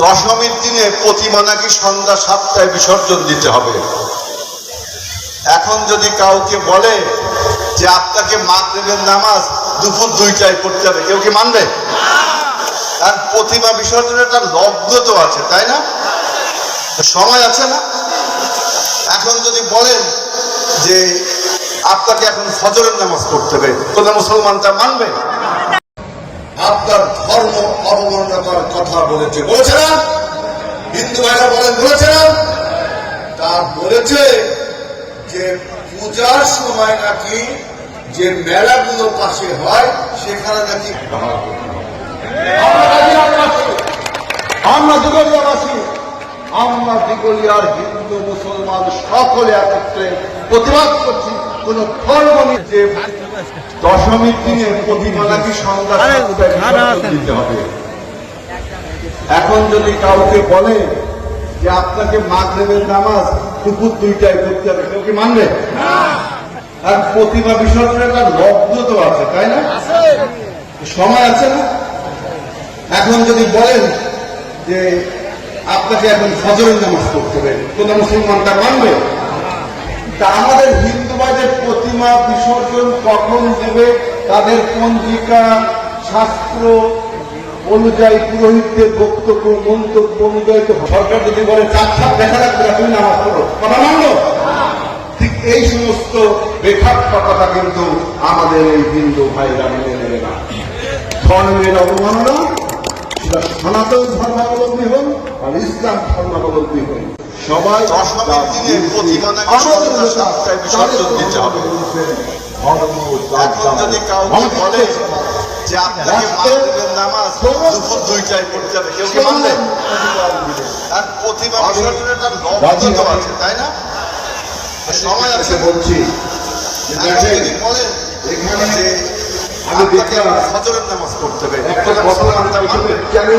দশমীর দিনে প্রতিমা নাকি সন্ধ্যা সাতটায় বিসর্জন দিতে হবে। এখন যদি কাউকে বলে যে আপনাকে মাগরেবের নামাজ দুপুর দুইটায় পড়তে হবে, কেউ কি মানবে? আর প্রতিমা বিসর্জনের একটা লগ্ন তো আছে, তাই না? সময় আছে না? এখন যদি বলেন যে আপনাকে এখন ফজরের নামাজ পড়তে হবে কোন মুসলমান তা মানবে? আপনার ধর্ম অবমাননা করার কথা বলেছে। বলেছে না? হিন্দু ভাইরা বলেন, বলেছে না? তার বলেছে যে পূজার সময় নাকি যে মেলাগুলো পাশে হয়, সেখানে নাকি আমরা দিগলিয়াবাসী, আমরা দিগলিয়ার হিন্দু, মুসলমান সকলে একত্রে প্রতিবাদ করছি, কোন ধর্ম নি- যে দশমীর দিনে প্রতিমা নাকি সন্ধ্যা দিতে হবে। এখন যদি কাউকে বলে যে আপনাকে মাগরেবের নামাজ দুপুর দুইটায় করতে হবে কেউ কি মানবে? আর প্রতিমা বিসর্জনের একটা লগ্ন তো আছে তাই না? সময় আছে না? এখন যদি বলেন যে আপনাকে এখন ফজরের নামাজ করতে হবে কোন মুসলমান তা মানবে? তা আমাদের হিন্দু ভাইদের প্রতিমা বিসর্জন কখন দেবে তাদের পঞ্জিকা, শাস্ত্র অনুযায়ী পুরোহিতদের বক্তব্য, মন্তব্য অনুযায়ী তো সরকার যদি বলে, চার সাত দেখা রাখবে তুমি নামাজ পড়ো। কথা মানলো? ঠিক এই সমস্ত বেখাপ্পা কথা কিন্তু আমাদের এই হিন্দু ভাইরা মেনে নেবে না। ধর্মের অবমাননা, সেটা সনাতন ধর্মাবলম্বী হন আর ইসলাম ধর্মাবলম্বী হন সবাই দশমীর দিনে প্রতিমা নাকি বিসর্জন দিতে হবে। এখন যদি কাউকে বলে যে আপনাকে মাগরিবের নামাজ দুপুর দুইটায় পড়তে হবে কেউ কি মানবে? আর প্রতিমা বিসর্জনের আছে তাই না? সময় আছে। বলছি যদি বলেন এখানে যে আপনাকে ফজরের নামাজ পড়তে হবে একটা কথা মানবে